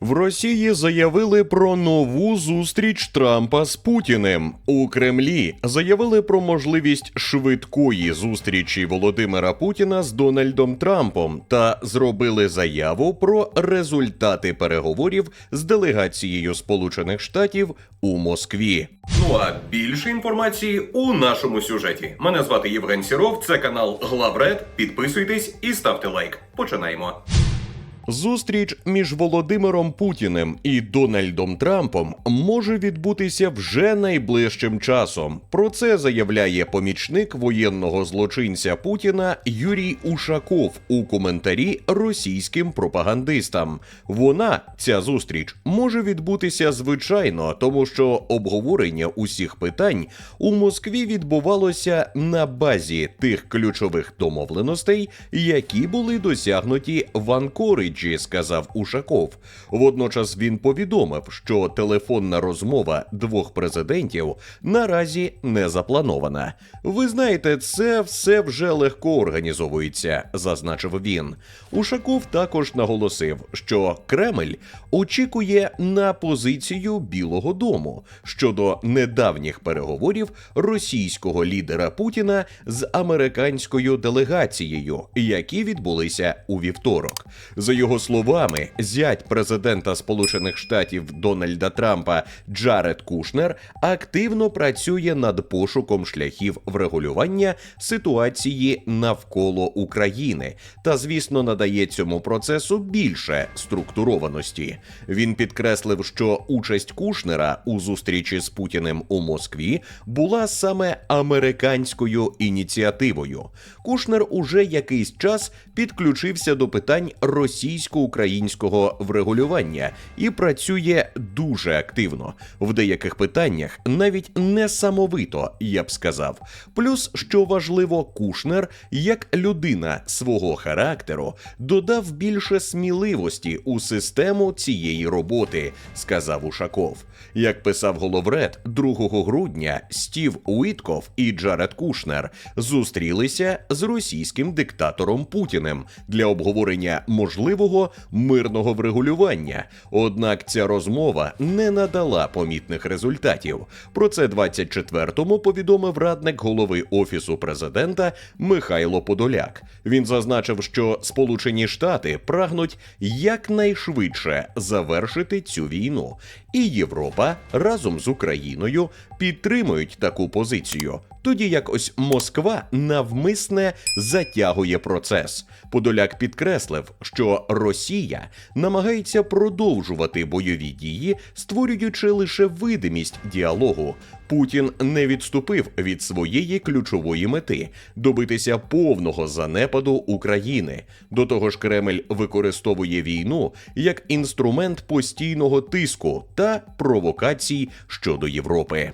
В Росії заявили про нову зустріч Трампа з Путіним. У Кремлі заявили про можливість швидкої зустрічі Володимира Путіна з Дональдом Трампом та зробили заяву про результати переговорів з делегацією Сполучених Штатів у Москві. Ну а більше інформації у нашому сюжеті. Мене звати Євген Сіров. Це канал Главред. Підписуйтесь і ставте лайк. Починаємо. Зустріч між Володимиром Путіним і Дональдом Трампом може відбутися вже найближчим часом. Про це заявляє помічник воєнного злочинця Путіна Юрій Ушаков у коментарі російським пропагандистам. Вона, ця зустріч, може відбутися звичайно, тому що обговорення усіх питань у Москві відбувалося на базі тих ключових домовленостей, які були досягнуті в Анкориджі, сказав Ушаков. Водночас він повідомив, що телефонна розмова двох президентів наразі не запланована. Ви знаєте, це все вже легко організовується, зазначив він. Ушаков також наголосив, що Кремль очікує на позицію Білого Дому щодо недавніх переговорів російського лідера Путіна з американською делегацією, які відбулися у вівторок. За його словами, зять президента Сполучених Штатів Дональда Трампа Джаред Кушнер активно працює над пошуком шляхів врегулювання ситуації навколо України та, звісно, надає цьому процесу більше структурованості. Він підкреслив, що участь Кушнера у зустрічі з Путіним у Москві була саме американською ініціативою. Кушнер уже якийсь час підключився до питань російсько-українського врегулювання і працює дуже активно в деяких питаннях, навіть несамовито, я б сказав. Плюс, що важливо, Кушнер, як людина свого характеру, додав більше сміливості у систему цієї роботи, сказав Ушаков. Як писав Головред, 2 грудня Стів Уітков і Джаред Кушнер зустрілися з російським диктатором Путіним для обговорення можливого мирного врегулювання. Однак ця розмова не надала помітних результатів. Про це 24-му повідомив радник голови офісу президента Михайло Подоляк. Він зазначив, що Сполучені Штати прагнуть якнайшвидше завершити цю війну, і Європа разом з Україною підтримують таку позицію. Тоді як ось Москва навмисне затягує процес. Подоляк підкреслив, що Росія намагається продовжувати бойові дії, створюючи лише видимість діалогу. Путін не відступив від своєї ключової мети добитися повного занепаду України. До того ж, Кремль використовує війну як інструмент постійного тиску та провокацій щодо Європи.